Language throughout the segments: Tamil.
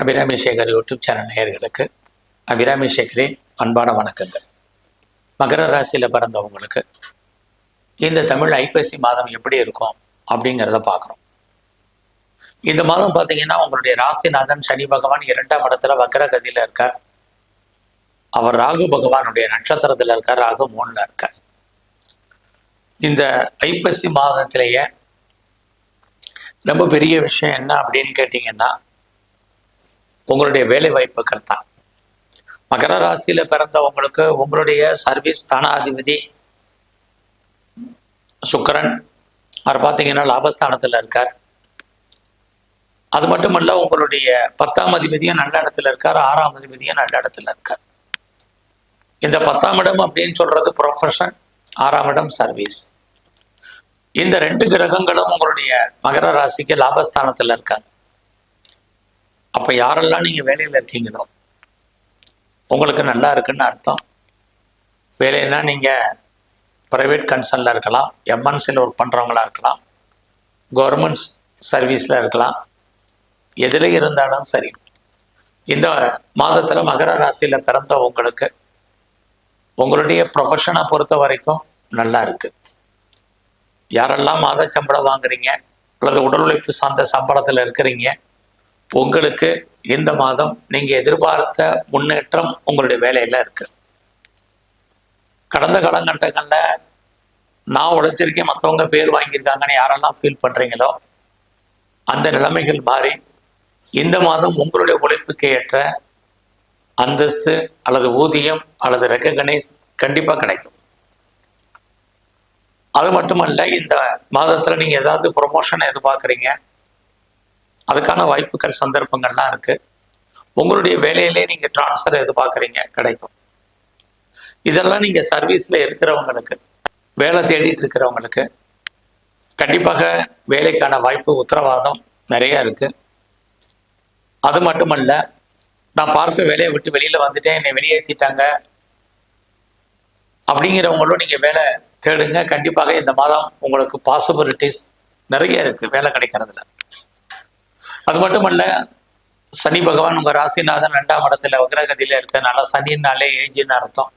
அபிராமி சேகர் யூடியூப் சேனல் நேயர்களுக்கு அபிராமி சேகரின் அன்பான வணக்கங்கள். மகர ராசியில் பிறந்தவங்களுக்கு இந்த தமிழ் ஐப்பசி மாதம் எப்படி இருக்கும் அப்படிங்கிறத பார்க்குறோம் இந்த மாதம் பார்த்தீங்கன்னா உங்களுடைய ராசிநாதன் சனி பகவான் இரண்டாம் இடத்துல வக்கரகதியில் இருக்கார். அவர் ராகு பகவானுடைய நட்சத்திரத்தில் இருக்கார் ராகு மூணில் இருக்கார். இந்த ஐப்பசி மாதத்திலேயே ரொம்ப பெரிய விஷயம் என்ன அப்படின்னு கேட்டிங்கன்னா உங்களுடைய வேலை வாய்ப்புகள் தான் மகர ராசியில பிறந்தவங்களுக்கு உங்களுடைய சர்வீஸ் ஸ்தானாதிபதி சுக்கரன். அவர் பார்த்தீங்கன்னா லாபஸ்தானத்தில் இருக்கார். அது மட்டுமல்ல உங்களுடைய பத்தாம் அதிபதியும் நல்ல இடத்துல இருக்கார். ஆறாம் அதிபதியும் நல்ல இடத்துல இருக்கார். இந்த பத்தாம் இடம் அப்படின்னு சொல்றது ப்ரொஃபஷன் ஆறாம் இடம் சர்வீஸ் இந்த ரெண்டு கிரகங்களும் உங்களுடைய மகர ராசிக்கு லாபஸ்தானத்தில் இருக்காங்க. அப்போ யாரெல்லாம் நீங்கள் வேலையில் இருக்கீங்களோ உங்களுக்கு நல்லா இருக்குன்னு அர்த்தம். வேலைன்னா நீங்கள் ப்ரைவேட் கன்சர்னில் இருக்கலாம் எம்என்சியில் ஒர்க் பண்ணுறவங்களா இருக்கலாம் கவர்மெண்ட் சர்வீஸில் இருக்கலாம் எதில் இருந்தாலும் சரி. இந்த மாதத்தில் மகர ராசியில் பிறந்த உங்களுக்கு உங்களுடைய ப்ரொஃபஷனை பொறுத்த வரைக்கும் நல்லா இருக்குது யாரெல்லாம் மாத சம்பளம் வாங்குறீங்க அல்லது உடல் உழைப்பு சார்ந்த சம்பளத்தில் இருக்கிறீங்க உங்களுக்கு இந்த மாதம் நீங்கள் எதிர்பார்த்த முன்னேற்றம் உங்களுடைய வேலையில் இருக்கு. கடந்த காலகட்டங்களில் நான் உழைச்சிருக்கேன் மற்றவங்க பேர் வாங்கியிருக்காங்கன்னு யாரெல்லாம் ஃபீல் பண்ணுறீங்களோ அந்த நிலைமைகள் மாறி இந்த மாதம் உங்களுடைய உழைப்புக்கு ஏற்ற அந்தஸ்து அல்லது ஊதியம் அல்லது ரெக்ககனைஸ் கண்டிப்பாக கிடைக்கும். அது மட்டுமல்ல இந்த மாதத்தில் நீங்கள் ஏதாவது ப்ரொமோஷன் எதிர்பார்க்குறீங்க அதுக்கான வாய்ப்புகள் சந்தர்ப்பங்கள்லாம் இருக்கு. உங்களுடைய வேலையிலே நீங்கள் ட்ரான்ஸ்ஃபர் எதிர்பார்க்குறீங்க கிடைக்கும். இதெல்லாம் நீங்கள் சர்வீஸில் இருக்கிறவங்களுக்கு வேலை தேடிட்டு இருக்கிறவங்களுக்கு கண்டிப்பாக வேலைக்கான வாய்ப்பு உத்தரவாதம் நிறைய இருக்கு. அது மட்டுமல்ல நான் பார்க்க வேலையை விட்டு வெளியில் வந்துட்டேன் என்னை வெளியேற்றிட்டாங்க அப்படிங்கிறவங்களும் நீங்கள் வேலை தேடுங்க. கண்டிப்பாக இந்த மாதம் உங்களுக்கு பாசிபிலிட்டிஸ் நிறைய இருக்குது வேலை கிடைக்கிறதுல. அது மட்டுமல்ல சனி பகவான் உங்கள் ராசிநாதன் ரெண்டாம் இடத்துல வக்ரகதியில் இருக்கனால சனின்னாலே ஏஜின்னு அர்த்தம்.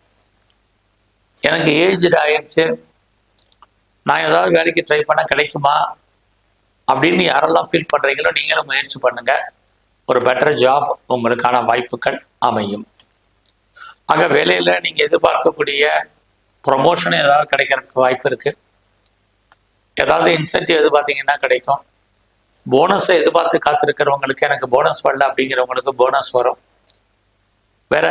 எனக்கு ஏஜ்டு ஆயிடுச்சு நான் ஏதாவது வேலைக்கு ட்ரை பண்ண கிடைக்குமா? அப்படின்னு யாரெல்லாம் ஃபீல் பண்ணுறீங்களோ நீங்களும் முயற்சி பண்ணுங்க. ஒரு பெட்டர் ஜாப் உங்களுக்கான வாய்ப்புகள் அமையும். ஆக வேலையில் நீங்கள் எதிர்பார்க்கக்கூடிய ப்ரொமோஷன் ஏதாவது கிடைக்கிறதுக்கு வாய்ப்பு இருக்குது ஏதாவது இன்சென்டிவ் எதிர்பார்த்தீங்கன்னா கிடைக்கும். போனஸை எதிர்பார்த்து காத்திருக்கிறவங்களுக்கு எனக்கு போனஸ் வரல அப்படிங்கிறவங்களுக்கு போனஸ் வரும். வேற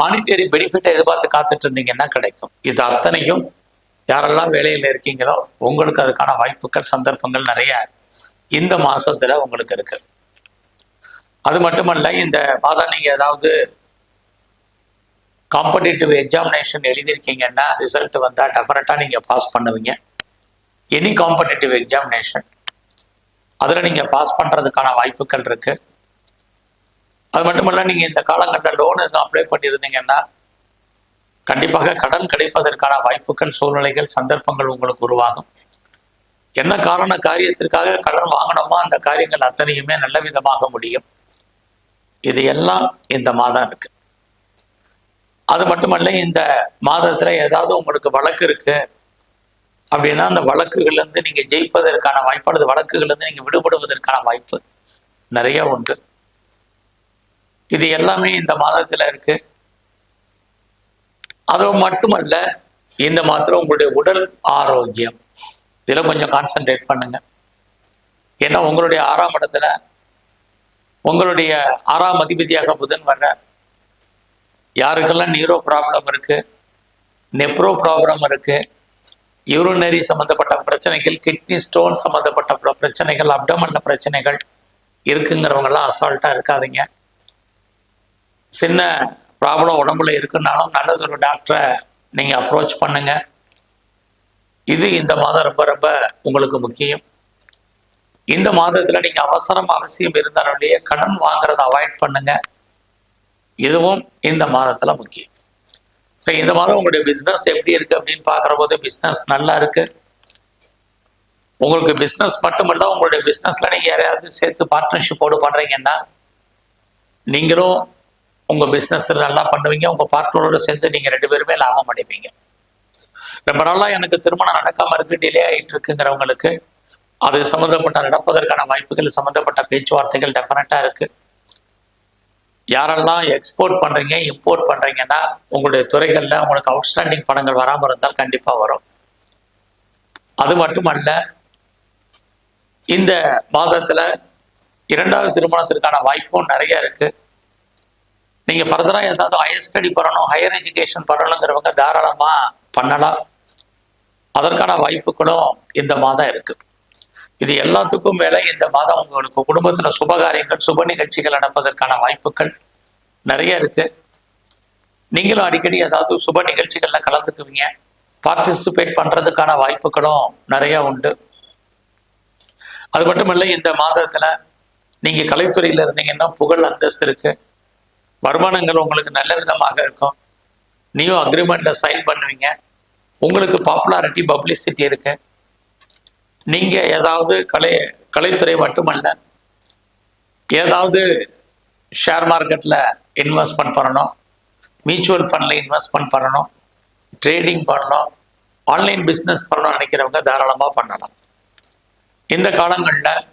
மானிட்டரி பெனிஃபிட்டை எதிர்பார்த்து காத்துட்டு இருந்தீங்கன்னா கிடைக்கும்? இது அத்தனையும் யாரெல்லாம் வேலையில் இருக்கீங்களோ உங்களுக்கு அதுக்கான வாய்ப்புகள் சந்தர்ப்பங்கள் நிறைய இந்த மாசத்துல உங்களுக்கு இருக்கு. அது மட்டுமல்ல இந்த மாதம் நீங்க ஏதாவது காம்படிட்டிவ் எக்ஸாமினேஷன் எழுதியிருக்கீங்கன்னா ரிசல்ட் வந்தால் டெஃபனட்டாக நீங்கள் பாஸ் பண்ணுவீங்க. எனி காம்படிட்டிவ் எக்ஸாமினேஷன் அதில் நீங்கள் பாஸ் பண்ணுறதுக்கான வாய்ப்புகள் இருக்குது அது மட்டுமல்ல நீங்கள் இந்த காலங்கட்ட லோன் எதுவும் அப்ளை பண்ணியிருந்தீங்கன்னா கண்டிப்பாக கடன் கிடைப்பதற்கான வாய்ப்புகள் சூழ்நிலைகள் சந்தர்ப்பங்கள் உங்களுக்கு உருவாகும். என்ன காரண காரியத்திற்காக கடன் வாங்கணுமோ அந்த காரியங்கள் அத்தனையுமே நல்ல விதமாக முடியும். இது எல்லாம் இந்த மாதம் இருக்கு. அது மட்டுமல்ல இந்த மாதத்துல ஏதாவது உங்களுக்கு வழக்கு இருக்கு அப்படின்னா அந்த வழக்குகள்லேருந்து இருந்து ஜெயிப்பதற்கான வாய்ப்பு அல்லது வழக்குகள்லேருந்து நீங்கள் விடுபடுவதற்கான வாய்ப்பு நிறைய உண்டு. இது எல்லாமே இந்த மாதத்தில் இருக்கு. அது மட்டுமல்ல இந்த மாத்திரம் உங்களுடைய உடல் ஆரோக்கியம். இதில் கொஞ்சம் கான்சென்ட்ரேட் பண்ணுங்க. ஏன்னா உங்களுடைய ஆறாம் இடத்துல உங்களுடைய ஆறாம் அதிபதியாக புதன் வர்ற யாருக்கெல்லாம் நீரோ ப்ராப்ளம் இருக்கு நெப்ரோ ப்ராப்ளம் இருக்கு யூரினரி சம்மந்தப்பட்ட பிரச்சனைகள் கிட்னி ஸ்டோன் சம்மந்தப்பட்ட பிரச்சனைகள் அப்டமன்ல பிரச்சனைகள் இருக்குங்கிறவங்கெல்லாம் அசால்ட்டாக இருக்காதீங்க. சின்ன ப்ராப்ளம் உடம்புல இருக்குன்னாலும் நல்லது ஒரு டாக்டரை நீங்கள் அப்ரோச் பண்ணுங்க. இது இந்த மாதம் ரொம்ப ரொம்ப உங்களுக்கு முக்கியம். இந்த மாதத்தில் நீங்கள் அவசரம் அவசியம் இருந்தாலுடைய கடன் வாங்குறதை அவாய்ட் பண்ணுங்க. இதுவும் இந்த மாதத்தில் முக்கியம். ஸோ இந்த மாதம் உங்களுடைய பிஸ்னஸ் எப்படி இருக்கு அப்படின்னு பார்க்குற போது பிஸ்னஸ் நல்லா இருக்கு. உங்களுக்கு பிஸ்னஸ் மட்டுமல்ல உங்களுடைய பிஸ்னஸ்ல நீங்க யாரையாவது சேர்த்து பார்ட்னர்ஷிப்போடு பண்றீங்கன்னா நீங்களும் உங்க பிஸ்னஸ் நல்லா பண்ணுவீங்க. உங்க பார்ட்னரோட சேர்ந்து நீங்க ரெண்டு பேருமே லாபம் அடைவீங்க. ரொம்ப நாளாக எனக்கு திருமணம் நடக்காம இருக்கு டிலே ஆகிட்டு இருக்குங்கிறவங்களுக்கு அது சம்மந்தப்பட்ட நடப்பதற்கான வாய்ப்புகள் சம்மந்தப்பட்ட பேச்சுவார்த்தைகள் டெஃபினட்டாக இருக்குது யாரெல்லாம் எக்ஸ்போர்ட் பண்றீங்க இம்போர்ட் பண்றீங்கன்னா உங்களுடைய துறைகளில் உங்களுக்கு அவுட்ஸ்டாண்டிங் பணங்கள் வராமல் இருந்தால் கண்டிப்பா வரும். அது மட்டுமல்ல இந்த மாதத்துல இரண்டாவது திருமணத்திற்கான வாய்ப்பும் நிறைய இருக்கு. நீங்க ஃபர்தராக ஏதாவது ஹையர் ஸ்டடி பண்ணணும் ஹையர் எஜுகேஷன் பண்ணணுங்கிறவங்க தாராளமா பண்ணலாம். அதற்கான வாய்ப்புகளும் இந்த மாதம் இருக்குது இது எல்லாத்துக்கும் மேல இந்த மாதம் உங்களுக்கு குடும்பத்துல சுபகாரியங்கள் சுப நிகழ்ச்சிகள் நடப்பதற்கான வாய்ப்புகள் நிறைய இருக்கு. நீங்களும் அடிக்கடி ஏதாவது சுப நிகழ்ச்சிகள்ல கலந்துக்குவீங்க. பார்ட்டிசிபேட் பண்றதுக்கான வாய்ப்புகளும் நிறைய உண்டு. அது மட்டுமல்ல இந்த மாதத்துல நீங்க கலைத்துறையில இருந்தீங்கன்னா புகழ் அந்தஸ்து இருக்கு. வருமானங்கள் உங்களுக்கு நல்ல விதமாக இருக்கும். நீயும் அக்ரிமெண்ட்ல சைன் பண்ணுவீங்க. உங்களுக்கு பாப்புலாரிட்டி பப்ளிசிட்டி இருக்கு. நீங்க ஏதாவது கலை கலைத்துறை மட்டுமல்ல ஏதாவது ஷேர் மார்க்கெட்டில் இன்வெஸ்ட்மெண்ட் பண்ணணும் மியூச்சுவல் ஃபண்டில் இன்வெஸ்ட்மெண்ட் பண்ணணும் ட்ரேடிங் பண்ணணும் ஆன்லைன் பிஸ்னஸ் பண்ணணும்னு நினைக்கிறவங்க தாராளமாக பண்ணலாம். இந்த காலங்களில்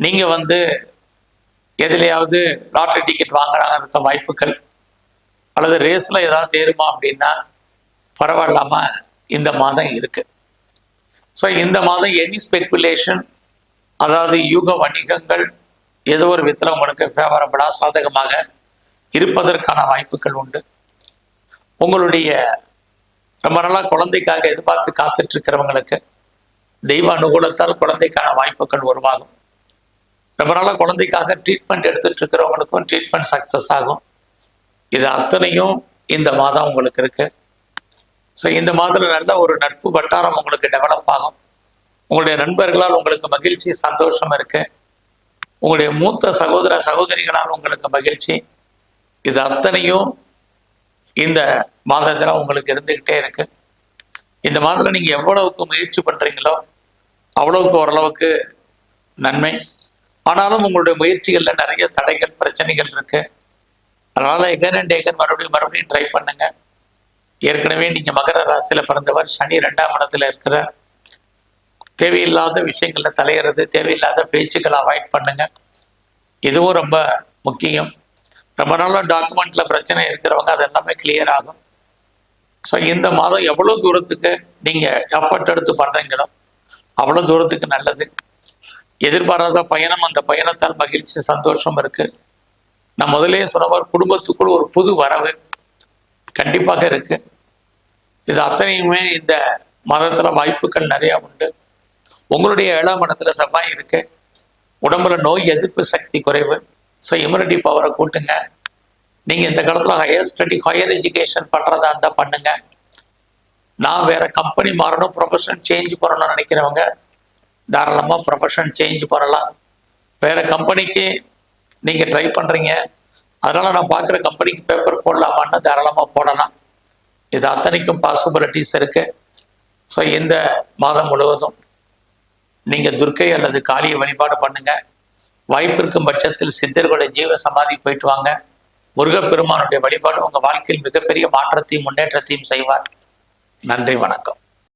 நீங்கள் வந்து எதுலையாவது லாட்ரி டிக்கெட் வாங்குறாங்க வாய்ப்புகள் அல்லது ரேஸில் ஏதாவது தேருமா அப்படின்னா பரவாயில்லாமல் இந்த மாதம் இருக்குது ஸோ இந்த மாதம் எனி ஸ்பெக்குலேஷன் அதாவது யூக வணிகங்கள் ஏதோ ஒரு விதத்தில் உங்களுக்கு ஃபேவரபிளாக சாதகமாக இருப்பதற்கான வாய்ப்புகள் உண்டு. உங்களுடைய ரொம்ப நாளாக குழந்தைக்காக எதிர்பார்த்து காத்துட்டு இருக்கிறவங்களுக்கு தெய்வ அனுகூலத்தால் குழந்தைக்கான வாய்ப்புகள் உருவாகும். ரொம்ப நாளாக குழந்தைக்காக ட்ரீட்மெண்ட் எடுத்துட்டு இருக்கிறவங்களுக்கும் ட்ரீட்மெண்ட் சக்ஸஸ் ஆகும். இது அத்தனையும் இந்த மாதம் உங்களுக்கு இருக்குது ஸோ இந்த மாதத்தில் நல்ல ஒரு நட்பு வட்டாரம் உங்களுக்கு டெவலப் ஆகும். உங்களுடைய நண்பர்களால் உங்களுக்கு மகிழ்ச்சி சந்தோஷம் இருக்கு. உங்களுடைய மூத்த சகோதர சகோதரிகளால் உங்களுக்கு மகிழ்ச்சி. இது அத்தனையும் இந்த மாதத்தில் உங்களுக்கு இருந்துக்கிட்டே இருக்கு. இந்த மாதத்தில் நீங்கள் எவ்வளவுக்கு முயற்சி பண்ணுறீங்களோ அவ்வளவுக்கு ஓரளவுக்கு நன்மை. ஆனாலும் உங்களுடைய முயற்சிகளில் நிறைய தடைகள் பிரச்சனைகள் இருக்குது அதனால் எகன் அண்ட் எகன் மறுபடியும் மறுபடியும் ட்ரை பண்ணுங்கள் ஏற்கனவே நீங்க மகர ராசியில பிறந்தவர் சனி ரெண்டாம் இடத்துல இருக்கிற தேவையில்லாத விஷயங்கள்ல தலையிறது தேவையில்லாத பேச்சுக்களை அவாய்ட் பண்ணுங்க. இதுவும் ரொம்ப முக்கியம். ரொம்ப நாளாக டாக்குமெண்ட்ல பிரச்சனை இருக்கிறவங்க அது எல்லாமே கிளியர் ஆகும். ஸோ இந்த மாதம் எவ்வளோ தூரத்துக்கு நீங்கள் எஃபர்ட் எடுத்து பண்ணுறீங்களோ அவ்வளோ தூரத்துக்கு நல்லது. எதிர்பாராத பயணம் அந்த பயணத்தால் மகிழ்ச்சி சந்தோஷம் இருக்குது நான் முதலே சொன்னவர் குடும்பத்துக்குள் ஒரு புது வரவு கண்டிப்பாக இருக்குது இது அத்தனையுமே இந்த மதத்தில் வாய்ப்புகள் நிறைய உண்டு. உங்களுடைய ஏழாம் இடத்துல செவ்வாய் இருக்கு. உடம்புல நோய் எதிர்ப்பு சக்தி குறைவு. ஸோ இம்யூனிட்டி பவரை கூட்டுங்க. நீங்கள் இந்த காலத்தில் ஹையர் ஸ்டடி ஹையர் எஜுகேஷன் பண்ணுறதா இருந்தால் பண்ணுங்க. நான் வேற கம்பெனி மாறணும் ப்ரொஃபஷன் சேஞ்ச் பண்ணணும்னு நினைக்கிறவங்க தாராளமாக ப்ரொஃபஷன் சேஞ்ச் பண்ணலாம். வேற கம்பெனிக்கு நீங்கள் ட்ரை பண்ணுறீங்க அதனால் நான் பார்க்குற கம்பெனிக்கு பேப்பர் போடலாமான்னு தாராளமாக போடலாம். இது அத்தனைக்கும் பாசிபிலிட்டிஸ் இருக்கு. ஸோ இந்த மாதம் முழுவதும் நீங்கள் துர்க்கை அல்லது காளியை வழிபாடு பண்ணுங்க. வாய்ப்பு இருக்கும் பட்சத்தில் சித்தர்களுடைய ஜீவ சமாதி போயிட்டு வாங்க. முருகப்பெருமானுடைய வழிபாடு உங்கள் வாழ்க்கையில் மிகப்பெரிய மாற்றத்தையும் முன்னேற்றத்தையும் செய்வார். நன்றி வணக்கம்.